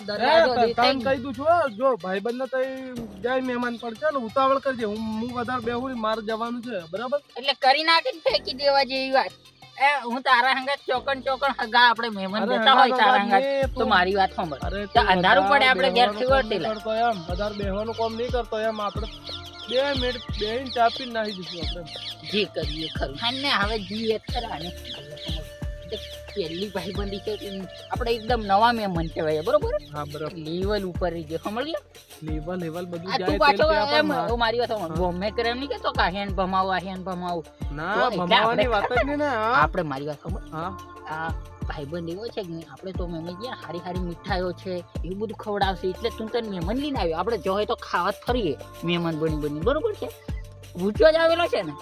એ, દરવાજો તને કહી દઉં છું જો ભાઈબંધ તઈ જાય મહેમાન પડશે ને ઉતાવળ કરજે હું હું વધારે બેહું નહીં, જવાનું છે બરાબર? એટલે કરી નાખીને ફેંકી દેવા જેવી વાત. એ હું તારા હંગાત ચોકન ચોકન હગા આપણે મહેમાન જતા હોય તારા હંગાત. તો મારી વાત સાંભળ. અરે તો અંધારું પડે આપણે બેહવાનું વળતી કરતો એમ વધારે બેહવાનું કામ નહીં કરતો એમ આપણે બે મિનિટ બેહીને ચા નાખી દીધું આપણે. જે કરીએ ખરું. હા ને હવે જીએ ખરા ને. પહેલી ભાઈબંધી છે આપણે એકદમ નવા મહેમાન કહેવાય બરોબર? હા બરોબર. લેવલ ઉપર રહી ગયો સમજ લેવલ લેવલ બધું જાય તું પાછો એમ મારી વાત સાંભળ. હા. ગમે કરે એમ નહીં કેતો કે હેન ભમાવું આ હેન ભમાવો. ના ભમાવાની વાત જ નહીં ને આપણે મારી વાત સાંભળ. હા. આ ભાઈબંધ એવો છે કે આપણે તો મેમે ગયા હારી હારી મીઠાઈઓ છે એવું બધું ખવડાવશે એટલે તું તને મહેમાન લઈને આવ્યો. આપણે જો હોય તો ખાવા ફરીએ મહેમાન બની બની. બરોબર છે? ભૂચો જ આવેલો છે ને?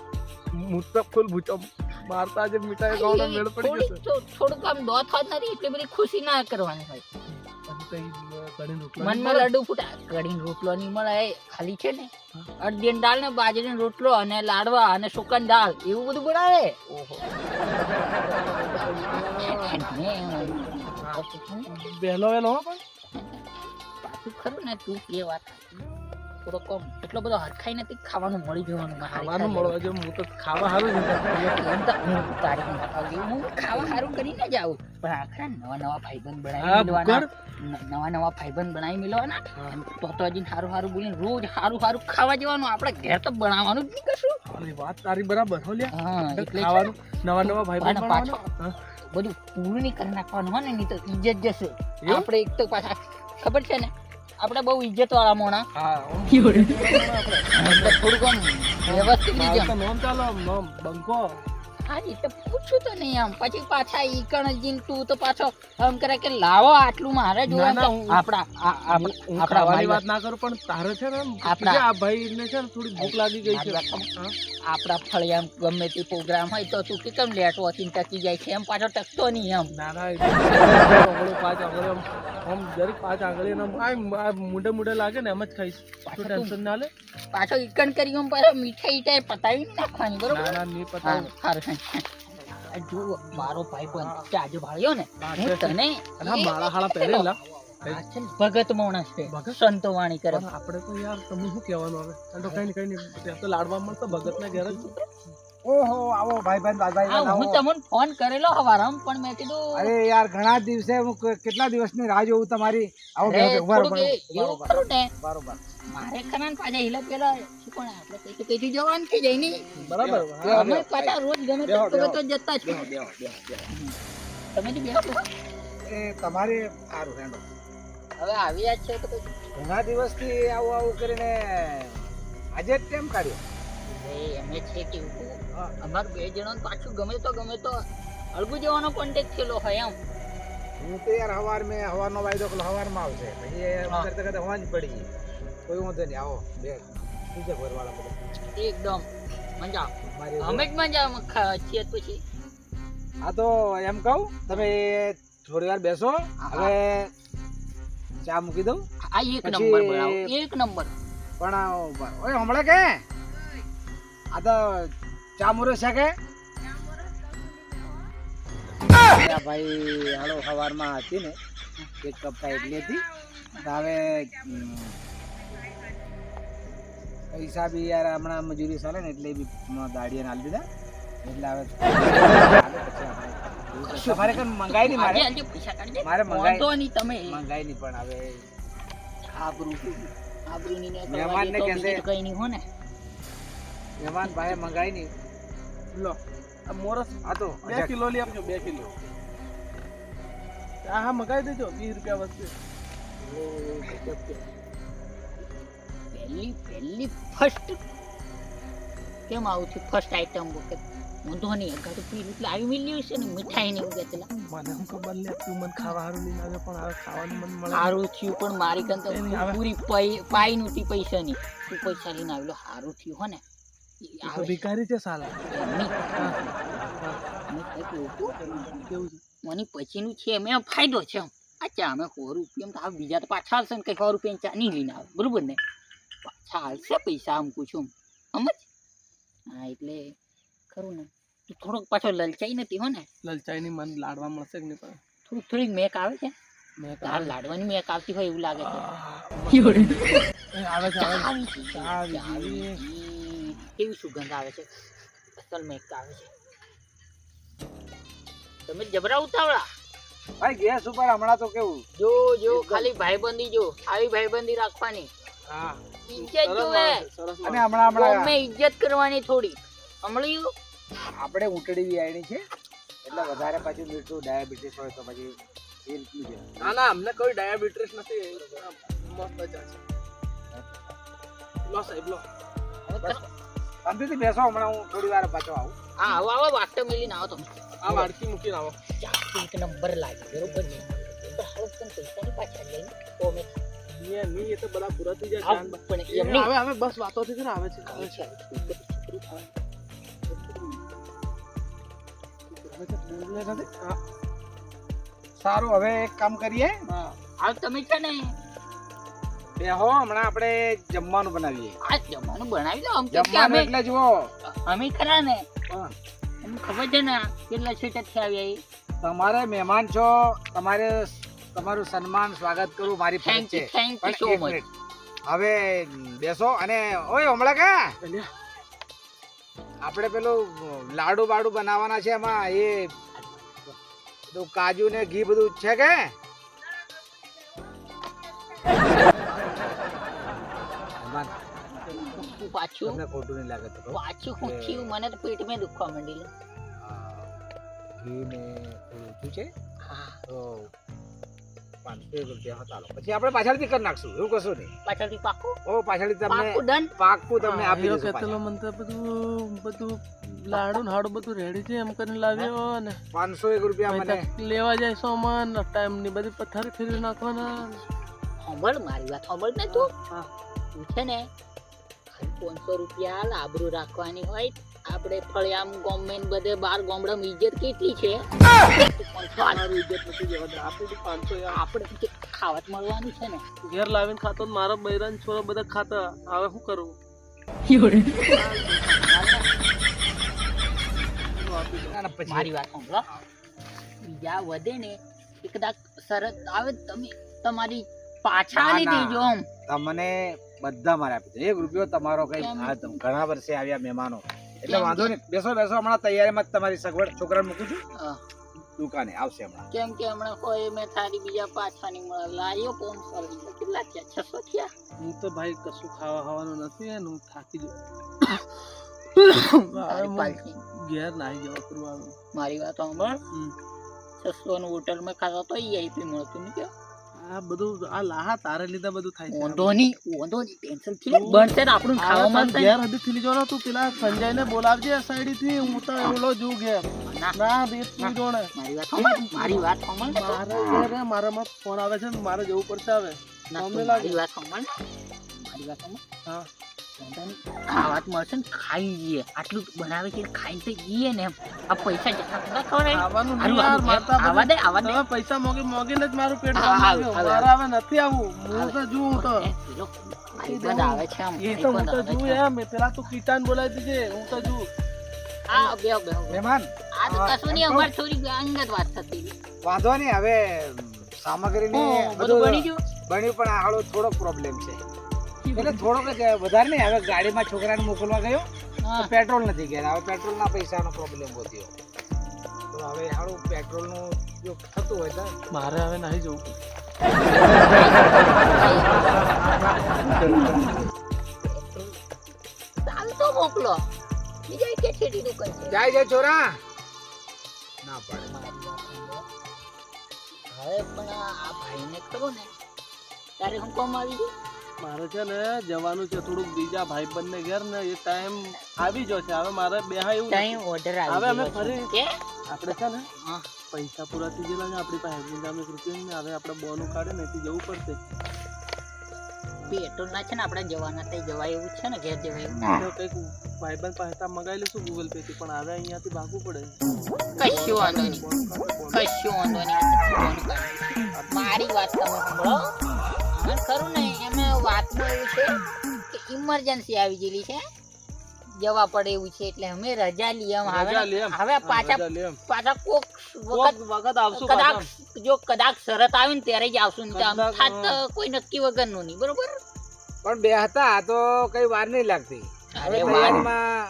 મુસ્તક ફૂલ ભૂચો મારતા જે મીઠાઈ ખાવાનો મેળ પડી ગયો થોડુંક આમ દોત થાત નથી એટલી બધી ખુશી ના કરવાની હોય. મનમાં? ફૂટા. કઢીને રોટલો નહીં મળે ખાલી છે ને. અડદિયન દાળ ને બાજરીનો રોટલો અને લાડવા અને સુકન દાળ એવું બધું બનાવે? ઓહો. વહેલો વહેલો પણ. પાછું ખરું ને તું એ વાત. થોડો કમ. એટલો બધો હરખાઈ નથી ખાવાનું મળી જવાનું ખાવાનું મળવા જો હું તો ખાવા સારું હું તારી હું ખાવા સારું કરીને જ આવું. પણ આખરા નવા નવા ભાઈબંધ બનાવી નવા નવા ભાઈબંધ બનાવી મિલવાના તો તો હજી સારું સારું બોલીને રોજ સારું સારું ખાવા જવાનું. આપણે ઘેર તો બનાવવાનું જ કશું. અરે વાત તારી બરાબર હો લ્યા. હા એટલે ખાવાનું નવા નવા ભાઈબંધ પાછો બધું પૂરું નહીં કરી નાખવાનું હોય ને નહીં તો ઇજ્જત જશે. આપણે એક તો પાછા ખબર છે ને આપણે બહુ ઇજ્જત વાળા મોણા થોડુંક વ્યવસ્થિત બંકો. હા જી તો પૂછું તો નહીં આમ. પછી પાછા ઈ કણ તું તો પાછો એમ કરે કે લાવો આટલું મારે જોવા ના, હું- આપણા આ- આ- હું હું આપણા ખાવાની મારી વાત ના કરું પણ તારે છે ને આપડા આ ભાઈ ને છે ને થોડી ભૂખ લાગી ગઈ છે. આપડા ફળિયામાં ગમે તે પ્રોગ્રામ હોય તો તું કે કેમ લેટ વોચિંગ ટકી જાય છે? એમ પાછો ટકતો નહીં એમ ના ના પાંચ આંગળીઓ આમ જરીક પાંચ મુંડે મુંડે લાગે ને એમ જ ખાઈશ. પાછો ટેન્શન ના લે? પાછો ઈકણ કરી પાછો મીઠાઈ ઈટાઈ પતાવી નાખવાની બરોબર? ના ના નહીં પતાવી. જો મારો ભાઈ પણ ચાજો ભાળ્યો ને. હું. તને માળા હાળા પહેરેલા ભગત માણસ છે ભગત? સંતો વાણી કરે. આપણે તો યાર તમને શું કહેવાનું હવે? આ તો કઈ કઈ ત્યાં તો લાડવા મળતો ભગત ના ઘેર ઓહો આવો ભાઈ આ ભાઈબંધ હું તમને ફોન કરેલો હવારમ પણ મેં કીધું અરે યાર ઘણા દિવસે હું કેટલા દિવસની રાહ જોઉં તમારી? આવો ઊભા રહો, બરોબર. મારે ખરા પાછા હિલા પેલા પણ આપણે કઈથી કઈથી જવાનું કે જઈ નહીં? બરાબર. અમે પાછા રોજ ગમે તે તો જતા છો બેહો, બેહો, બેહો, બેહો. તમે જો બેહો. એ તમારે સારું હેન્ડો હવે આવ્યા છે તો ઘણા દિવસથી આવું આવું કરીને આજે જ કેમ કાઢ્યો? એ અમે છે કે અમારું બે જણા પાછું ગમે તો ગમે તો અળગુ જવાનો કોન્ટેક્ટ થયેલો હોય એમ. હું તો યાર હવાર મેં હવારનો વાયદો હવારમાં આવશે પછી એ કરતા કરતા હોવા જ પડી. કોઈ વાંધો નહીં આવો બે બીજા ઘરવાળા બધા એકદમ મજા અમે જ મજા છીએ પછી. હા તો એમ કહું તમે થોડી વાર બેસો હવે ચા મૂકી દઉં. આ એક નંબર બનાવો એક નંબર. પણ ઓય હમણાં કે? આ તો ચા મુરો છે કે? ભાઈ હાલો સવારમાં હતી ને એક કપ એટલી હતી હવે પૈસા બી યાર હમણાં મજૂરી ચાલે ને એટલે બી દાડીએ નાલી દીધા. એટલે હવે તમારે કઈ મંગાઈ નહીં મારે? મારે મંગાઈ- તમે. મંગાઈ નહીં પણ હવે આબરૂ. આબરૂની ને મહેમાન ને દે તો કઈ નહીં હો ને. મહેમાન ભાઈ મંગાઈ નહીં. લો આ મોરસ આ તો બે કિલો લઈ આપજો બે કિલો. હા હા મગાઈ દેજો વીસ રૂપિયા વધશે પહેલી પહેલી ફર્સ્ટ કેમ આવું થયું? ફર્સ્ટ આઈટમ વખત ઊંધો નહીં અગાડું પીલું એટલે આવી મિલ્યું છે ને મીઠાઈ ને ઉગે પેલા મને હું ખબર લે તું મને ખાવા હારું નહીં લાગે પણ હવે ખાવાનું મન મળે. સારું થયું પણ મારી કન તો પૂરી પાઈ નહોતી પૈસા ની તું પૈસા લઈને આવેલો સારું થયું હો ને. ભિખારી છે સાલા. છે. મને પછીનું છે એમ ફાયદો છે આ ચા અમે સો રૂપિયા તો બીજા તો પાછા આવશે ને કઈ સો રૂપિયા ચા નહીં લઈને આવે. બરોબર ને? આવશે પૈસા આમ પૂછું સમજ હા એટલે ખરું ને. તું થોડોક પાછો લલચાઈ નથી હો ને લલચાઈ ની મન લાડવા મળશે કે નહીં પણ? થોડુંક થોડીક મેક આવે છે. મેં તાર લાડવાની મેક આવતી હોય એવું લાગે છે. આવે છે આવે. કેવી સુગંધ આવે છે. અસલ મેક આવે છે. તમે જબરા ઉતાવળા? ભાઈ ગેસ ઉપર હમણાં તો કેવું? જો જો ખાલી ભાઈબંધી જો. આવી ભાઈબંધી રાખવાની. ઇજ્જત જોવે છે, અને હમણાં હમણાં. અમે ઇજ્જત કરવાની થોડી. હમણાં આપણે ઊંટડી બી આવીની છે એટલે વધારે પાછું મીઠું ડાયાબિટીસ હોય તો પછી એ રીતનું છે. ના ના અમને કોઈ ડાયાબિટીસ નથી. મસ્ત છે. લો સાહેબ લો. શાંતિથી બેસો હમણાં હું થોડી વાર પાછો આવું. હા આવો આવો વાટો મેલીને આવો તમે. આ વાડકી મૂકીને આવો. એક નંબર લાગે બરોબર ને પણ હાલો તમે પૈસાની પાછળ લઈને કોમે ની એ તો બધા પૂરા થઈ જાય આવ જાન બા- પણ એ એમની આવે આવે બસ વાતો થી કરે આવે છે આવે છે બોલે નથી? હા, સારું હવે એક કામ કરીએ હા. તમે છે ને બેહો હમણાં આપણે જમવાનું બનાવીએ આ જમવાનું બનાવી દો આમ અમે એટલે જુઓ અમે ખરા ને હા. ખબર છે ને કેટલા છેટેથી આવ્યા એ તમારે મહેમાન છો તમારે તમારું સન્માન સ્વાગત કરું મારી ફરજ છે. થેન્ક યુ સો મચ હવે બેસો અને ઓય હમણાં કા આપણે પેલું લાડુ બાડુ બનાવવાના છે એમાં એ બધું કાજુ ને ઘી બધું છે કે? પાછું? તમને ખોટું નહીં લાગે પાછું હું મને તો પેટમાં દુખવા માંડી ઘી ને ઓછું છે? હા. પાંચસો એક રૂપિયા હતા પછી આપણે પાછળથી કરી નાખશું એવું કશું નહીં. પાછળથી પાકું? ઓ પાછળથી તમને પાકું તમને આપી બધું બધું લાડુ ને હાડું બધું રેડી છે એમ કરીને લાવ્યો ને પાંચસો એક રૂપિયા મને. લેવા જાય સામાન ટાઈમની બધી પથ્થર ફેરવી નાખવાના. સાંભળ મારી વાત સાંભળ ને તું? હા. તું છે ને પાંચસો રૂપિયા લાબરું રાખવાની હોય આપણે ફળિયામ ગોમેન બધે બાર ગામડામાં ઇજ્જત કેટલી છે? આપણે ખાવત મળવાની છે ને. ઘેર લાવીને ખાતો મારા બૈરાન છોરા બધા ખાતા. હવે શું કરું? મારી વાત સાંભળો. બીજા વધે ને એ કદાચ શરત આવે તમે તમારી પાછા ના, દેજો તમને બધા મારે આપી દે. એક રૂપિયો તમારો કઈ ઘણા વર્ષે આવ્યા મહેમાનો. એટલે વાંધો નહીં. બેસો બેસો. હમણાં તૈયારીમાં જ તમારી સગવડ છોકરાને મૂકું છું. દુકાને આવશે હમણાં. કેમ કે હમણાં કોઈ મેં થારી બીજા પાછા નહીં મળે. લાયો પાંચસો રૂપિયા કેટલા થયા? છસો થયા? હું તો ભાઈ કશું ખાવા ખાવાનું નથી ને હું થાકી તારી પાલથી. ઘેર નાહી જવા કરવાનું મારી વાત સાંભળ. છસો નું હોટલમાં ખાતા તો આઈપી મળતું નહીં કે? આ બધું આ લાહા તારે લીધે બધું થાય છે. વાંધો નહીં વાંધો નહીં ટેન્શનથી બનશે ને આપણું ખાવા મળશે ઘેર હજી થી લીધો ને તું પેલા સંજય ને બોલાવજે સાઈડથી હું તો એવલો જુ ઘેર. ના. બે તું જોણે મારી વાત સાંભળ મારી વાત સાંભળ મારે ઘેર ફોન આવે છે ને મારે જવું પડશે હવે. ના? મારી વાત સાંભળ મારી વાત સાંભળ હા. ખાવા મળશે ને ખાઈ જઈએ. આટલું બનાવે છે ખાઈ તો જઈએ ને એમ. આ પૈસા જતા હારું, મારતા આવા દે આવા દે. પૈસા મોગી મોગીને જ મારું પેટ. મારે હવે નથી આવું. હું તો જોઉં તો. એ પેલો ભાઈબંધ આવે છે આમ, એ તો હું તો ભાઈબંધ જુ આવે છે. એમ પેલા તું કીટાને બોલાવી દીજે હું તો જુ હા બેહો બેહો બેહો. મહેમાન આ તો કશું નહીં એમ થોડી અંગત વાત થતી વાંધો નહીં હવે સામગ્રી ને બધું બની ગયું? બન્યું પણ આ થોડો પ્રોબ્લેમ છે. એટલે થોડોક વધારે નહીં. હવે ગાડીમાં છોકરાને મોકલવા ગયો પેટ્રોલ નથી ગયા. હવે પેટ્રોલના પૈસાનો પ્રોબ્લેમ હોતો તો હવે હારું પેટ્રોલનું જો થતું હોય તો. મારે હવે નહીં જવું. ચાલ તો મોકલો. બીજા કે છેડી નું કરશે જાય જાય છોરા. ના પાડે. મારી વાત સાંભળો. હવે પણ આ આ ભાઈને ખરો ને તારે હું કોમ આવી ગયું? મારે છે ને જવાનું છે થોડુંક બીજા ભાઈ બંને ઘેર ને એ ટાઈમ આવી ગયો છે. હવે મારે બેહા એવું ટાઈમ ઓર્ડર હવે અમે ફરી- આપણે છે ને પૈસા પૂરા થઈ ગયેલા છે આપણી પાસે હજાર રૂપિયા ને હવે આપણે બોનું કાઢે ને એથી જવું પડશે. પેટ્રોલ ના છે ને આપણે જવાના થઈ જવાય એવું છે ને ઘેર જવાય એવું. તો કંઈક ભાઈબંધ પાસે મગાવી લઈશું ગૂગલ પે થી પણ હવે અહીંયાથી ભાગવું પડે. કશું વાંધો નહીં. કશું વાંધો નહીં. મારી વાત તમે સાંભળો. ખરું ને એમાં વાતમાં એવું છે કે ઇમરજન્સી આવી ગયેલી છે. જવા પડે એવું છે એટલે અમે રજા લઈએ હવે. હવે પાછા. પાછા કોક વખત વખત આવશું કદાચ જો કદાચ શરત આવે ને ત્યારે જ આવશું. થાત કોઈ નક્કી વગરનું નહીં બરોબર? પણ બે હતા તો કઈ વાર નહીં લાગતી. હવે તૈયારીમાં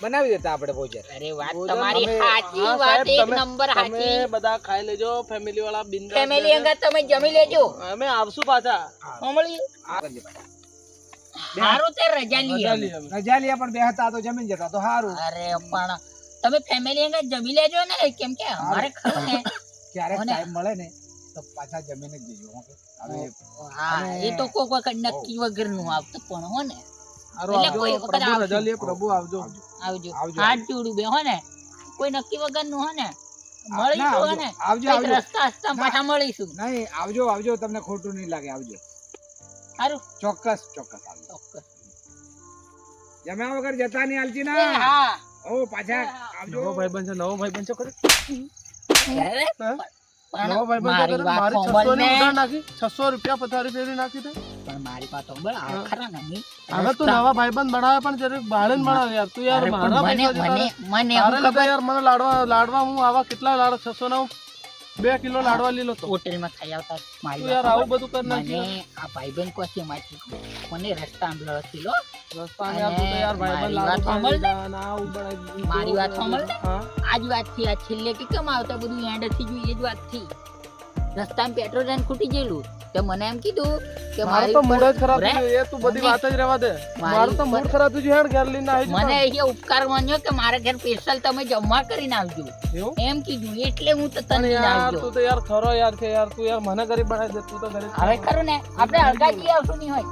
બનાવી દેતા આપણે ભોજન. અરે વાત તમારી સાચી વાત એક નંબર સાચી. તમે બધા ખાઈ લેજો ફેમિલી વાળા બિંદાસ ફેમિલી અંગત તમે જમી લેજો. અમે આવશું પાછા. પાછા. હારું તે રજા લઈએ રજા લ્યા પણ બે હતા તો જમીન જતા તો સારું અરે પણ તમે ફેમિલી અંગત જમી લેજો ને કેમ કે અમારે ખરું ને. ક્યારેક ટાઈમ મળે ને તો પાછા જમીને જ જજો હવે હા એ તો કોક વખત નક્કી વગરનું આવતું પણ હો ને. હારું એટલે કોઈ વખત આવજો. પ્રભુ આવજો. આવજો. આવજો. હાથ જોડું બે હો ને. કોઈ નક્કી વગરનું હો ને. મળીશું હો ને. આવજો આવજો. રસ્તા રસ્તા પાછા મળીશું. નહીં આવજો આવજો. તમને ખોટું નહીં લાગે આવજો. સારું ચોક્કસ ચોક્કસ આવજો. ચોક્કસ. જમ્યા વગર જતા નહીં હાલતી ના હા. ઓ પાછા નવો આવજો. ભાઈબંધ છે નવો ભાઈબંધ છે નવો ભાઈબંધ છે ખરી? વાત મારી સાંભળ 600 ની ને. ઉધાર નાખી 600 રૂપિયા નાખી તે પણ મારી વાત સાંભળ આ હા. ખરા નહીં? હવે તું નવા ભાઈબંધ બનાવે પણ જરીક બાળીને બનાવે યાર તું યાર મારા મને યાર મને લાડવા લાડવા હું આવા કેટલા લાડવા છસો ના બે કિલો લાડવા લીલો તો હોટેલમાં ખાઈ આવતા મારી યાર આવું બધું કરી નાખી મને આ ભાઈબંધ કોથી માછી મને રસ્તા લડતી લો મારી વાત સાંભળ આજ વાતથી આ છેલ્લે કે કેમ આવતા બધું એન્ડ થઈ ગયું એ જ વાતથી. રસ્તામાં પેટ્રોલ રેન ખૂટી ગયેલું. તો મને એમ કીધું કે મારું તો મૂડ જ ખરાબ. થઈ એ તું બધી વાત જ રહેવા દે. મારું તો મૂડ ખરાબ થઈ ગયું હેડ ઘેર લઈને આવી મને અહીંયા ઉપકાર માન્યો કે મારા ઘર સ્પેશિયલ તમે જમવા કરીને આવજો. એમ કીધું એટલે હું તો તને યાર તું તો યાર ખરો યાર છે યાર તું યાર મને ગરીબ બનાવી દે તું તો ગરીબ હવે ખરું ને આપણે અડધા આવશું નહીં હોય.